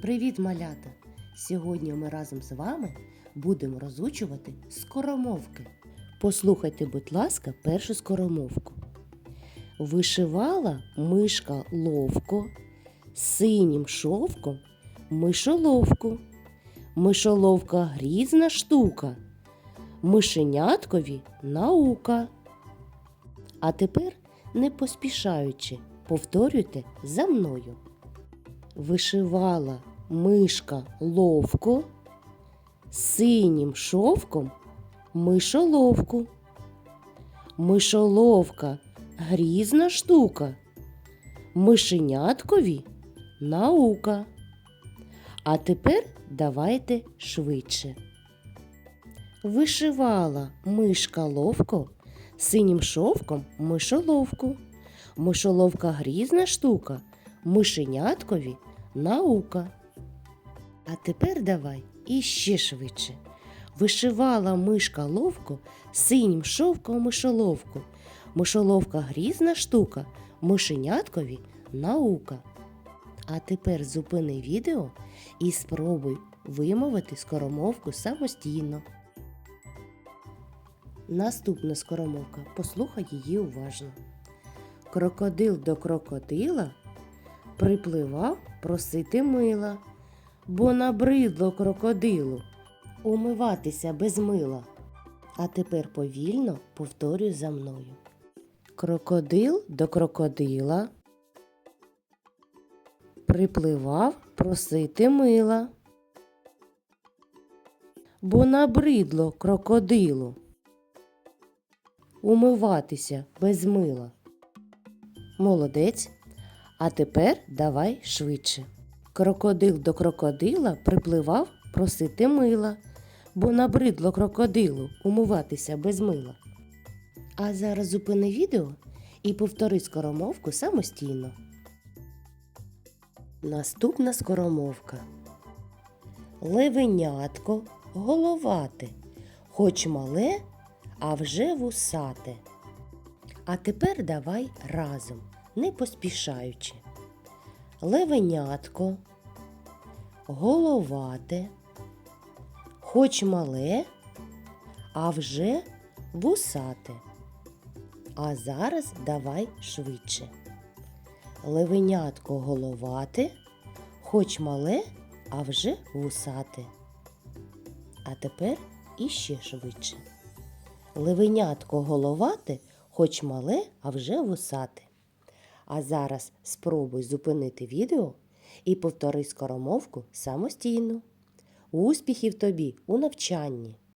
Привіт, малята! Сьогодні ми разом з вами будемо розучувати скоромовки. Послухайте, будь ласка, першу скоромовку. Вишивала мишка ловко, синім шовком мишоловку. Мишоловка грізна штука, мишеняткові наука. А тепер, не поспішаючи, повторюйте за мною. Вишивала мишка ловко, синім шовком мишоловку. Мишоловка грізна штука, мишеняткові наука. А тепер давайте швидше. Вишивала мишка ловко синім шовком мишоловку. Мишоловка грізна штука, мишеняткові наука. А тепер давай іще швидше. Вишивала мишка ловко синім шовком мишоловку. Мишоловка грізна штука, мишеняткові наука. А тепер зупини відео і спробуй вимовити скоромовку самостійно. Наступна скоромовка. Послухай її уважно. Крокодил до крокодила припливав просити мила, бо набридло крокодилу умиватися без мила. А тепер повільно повторюй за мною. Крокодил до крокодила припливав просити мила, бо набридло крокодилу умиватися без мила. Молодець. А тепер давай швидше. Крокодил до крокодила припливав просити мила, бо набридло крокодилу умиватися без мила. А зараз зупини відео і повтори скоромовку самостійно. Наступна скоромовка. Левенятко головате, хоч мале, а вже вусате. А тепер давай разом, не поспішаючи. Левенятко, головате, хоч мале, а вже вусате. А зараз давай швидше. Левенятко головате, хоч мале, а вже вусате. А тепер іще швидше. Левенятко головате, хоч мале, а вже вусате. А зараз спробуй зупинити відео і повтори скоромовку самостійно. Успіхів тобі у навчанні!